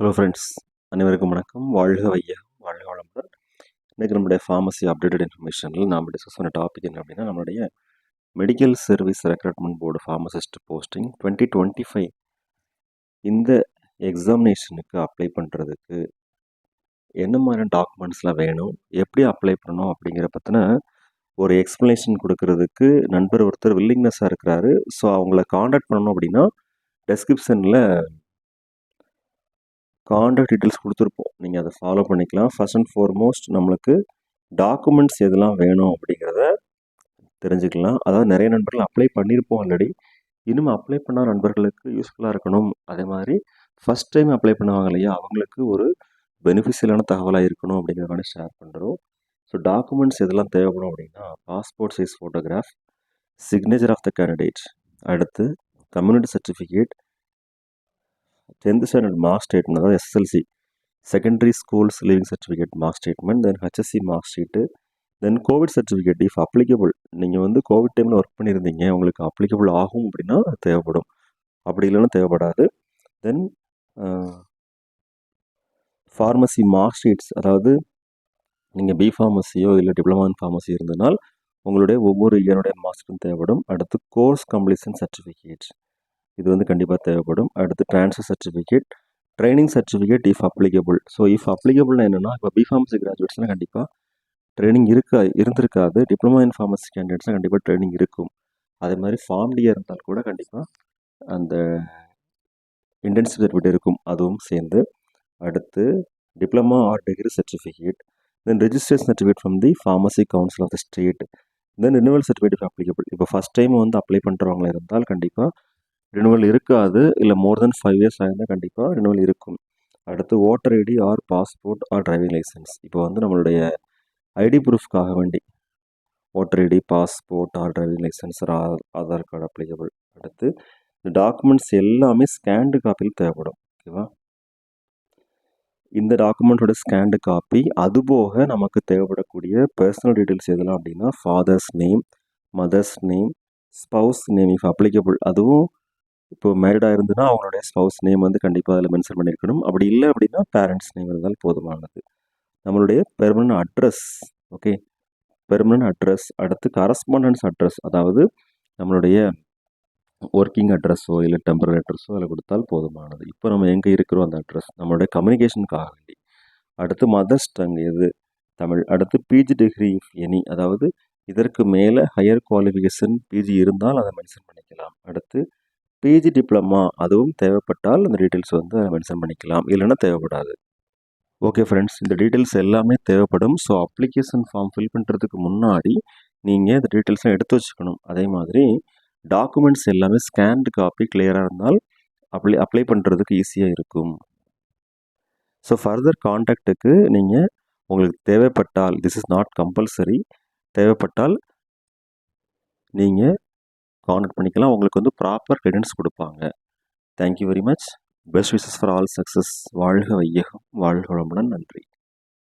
Hello friends அனைவருக்கும் வணக்கம். வாழ்க வையகம் வாழ்க வளமுடன். இன்றைக்கு நம்முடைய ஃபார்மசி அப்டேட்டட் இன்ஃபர்மேஷனில் நாம் டிஸ்கஸ் பண்ண டாபிக் என்ன அப்படின்னா நம்மளுடைய medical service recruitment board pharmacist posting twenty twenty five இந்த எக்ஸாமினேஷனுக்கு அப்ளை பண்ணுறதுக்கு என்ன மாதிரி டாக்குமெண்ட்ஸ்லாம் வேணும் எப்படி அப்ளை பண்ணணும் அப்படிங்கிற பற்றின ஒரு எக்ஸ்ப்ளனேஷன் கொடுக்கறதுக்கு நண்பர் ஒருத்தர் வில்லிங்னஸாக இருக்கிறாரு. ஸோ அவங்கள காண்டாக்ட் பண்ணணும் அப்படின்னா டெஸ்கிரிப்ஷனில் காண்டாக்ட் டீட்டெயில்ஸ் கொடுத்துருப்போம். நீங்கள் அதை ஃபாலோ பண்ணிக்கலாம். ஃபஸ்ட் அண்ட் ஃபார்மோஸ்ட் நம்மளுக்கு டாக்குமெண்ட்ஸ் எதெல்லாம் வேணும் அப்படிங்கிறத தெரிஞ்சுக்கலாம். அதாவது நிறைய நண்பர்கள் அப்ளை பண்ணியிருப்போம் ஆல்ரெடி இன்னும் அப்ளை பண்ண நண்பர்களுக்கு யூஸ்ஃபுல்லாக இருக்கணும். அதே மாதிரி ஃபஸ்ட் டைம் அப்ளை பண்ணுவாங்க இல்லையா? அவங்களுக்கு ஒரு பெனிஃபிஷியலான தகவலாக இருக்கணும் அப்படிங்கிறத ஷேர் பண்ணுறோம் ஸோ டாக்குமெண்ட்ஸ் எதெல்லாம் தேவைப்படும் அப்படின்னா passport size photograph signature of the candidate அடுத்து community certificate tenth standard mark statement அதாவது SSLC secondary schools leaving certificate mark statement then HSC mark sheet then COVID certificate if applicable நீங்கள் வந்து Covid டைமில் work பண்ணியிருந்தீங்க உங்களுக்கு applicable ஆகும் அப்படின்னா தேவைப்படும். அப்படி இல்லைன்னா தேவைப்படாது. தென் ஃபார்மசி மார்க் ஷீட்ஸ் அதாவது நீங்கள் பி ஃபார்மசியோ இல்லை டிப்ளமா இன் ஃபார்மசி இருந்தனால் உங்களுடைய ஒவ்வொரு இயருடைய மார்க்ஸும் தேவைப்படும். அடுத்து கோர்ஸ் கம்ப்ளீஷன் சர்டிஃபிகேட் இது வந்து கண்டிப்பாக தேவைப்படும். அடுத்து transfer certificate training certificate if applicable so if அப்ளிகபிள்னா என்னென்னா இப்போ பிஃபார்மசி கிராஜுவேட்ஸ்னால் கண்டிப்பாக ட்ரைனிங் இருக்கா இருந்திருக்காது. டிப்ளமா இன் ஃபார்மசி கேண்டிடேட்ஸ்னால் கண்டிப்பாக ட்ரைனிங் இருக்கும். அதே மாதிரி ஃபார்ம் டியாக இருந்தால் கூட கண்டிப்பாக அந்த இன்டென்சிவ் சர்டிஃபிகேட் இருக்கும். அதுவும் சேர்ந்து அடுத்து diploma or degree certificate then registration certificate from the pharmacy council of the state then renewal certificate applicable இப்போ ஃபஸ்ட் டைம் வந்து அப்ளை பண்ணுறவங்களா இருந்தால் கண்டிப்பாக ரினுவல் இருக்காது. இல்லை மோர் தென் ஃபைவ் இயர்ஸ் ஆகிருந்தால் கண்டிப்பாக ரினுவல் இருக்கும். அடுத்து voter ID or passport or driving licence இப்போ வந்து நம்மளுடைய ஐடி ப்ரூஃப்காக வேண்டி voter ID passport or driving licence Aadhaar card applicable அடுத்து இந்த டாக்குமெண்ட்ஸ் எல்லாமே ஸ்கேண்டு காப்பியில் தேவைப்படும். ஓகேவா இந்த டாக்குமெண்ட்டோட ஸ்கேண்டு காப்பி அதுபோக நமக்கு தேவைப்படக்கூடிய பர்சனல் டீட்டெயில்ஸ் எதெல்லாம் அப்படின்னா father's name mother's name spouse name if applicable அதுவும் இப்போ மேரிடாக இருந்துன்னா அவங்களுடைய ஸ்பவுஸ் நேம் வந்து கண்டிப்பாக அதில் மென்ஷன் பண்ணியிருக்கணும் அப்படி இல்லை அப்படின்னா பேரண்ட்ஸ் நேம் இருந்தால் போதுமானது. நம்மளுடைய permanent address okay permanent address அடுத்து கரஸ்பாண்டன்ஸ் அட்ரஸ் அதாவது நம்மளுடைய ஒர்க்கிங் அட்ரஸோ இல்லை டெம்பரரி அட்ரஸோ அதில் கொடுத்தால் போதுமானது. இப்போ நம்ம எங்கே இருக்கிறோம் அந்த அட்ரஸ் நம்மளுடைய கம்யூனிகேஷனுக்காக வேண்டி அடுத்து மதர்ஸ் டங் எது? தமிழ். அடுத்து பிஜி டிகிரி எனி அதாவது இதற்கு மேலே ஹையர் குவாலிஃபிகேஷன் பிஜி இருந்தால் அதை மென்ஷன் பண்ணிக்கலாம். அடுத்து பிஜி டிப்ளமா அதுவும் தேவைப்பட்டால் அந்த டீட்டெயில்ஸ் வந்து மென்ஷன் பண்ணிக்கலாம். இல்லைன்னா தேவைப்படாது. ஓகே ஃப்ரெண்ட்ஸ் இந்த டீட்டெயில்ஸ் எல்லாமே தேவைப்படும். ஸோ அப்ளிகேஷன் ஃபார்ம் ஃபில் பண்ணுறதுக்கு முன்னாடி நீங்கள் இந்த டீட்டெயில்ஸ்லாம் எடுத்து வச்சுக்கணும். அதே மாதிரி டாக்குமெண்ட்ஸ் எல்லாமே ஸ்கேன்டு காப்பி கிளியராக இருந்தால் அப்ளை அப்ளை பண்ணுறதுக்கு ஈஸியாக இருக்கும். ஸோ ஃபர்தர் காண்டாக்டுக்கு நீங்கள் உங்களுக்கு தேவைப்பட்டால் திஸ் இஸ் நாட் கம்பல்சரி தேவைப்பட்டால் நீங்கள் கான்டக்ட் பண்ணிக்கலாம். உங்களுக்கு வந்து ப்ராப்பர் கைடன்ஸ் கொடுப்பாங்க. Thank you very much best wishes for all success வாழ்க வையகம். வாழ்க வளமுடன். நன்றி.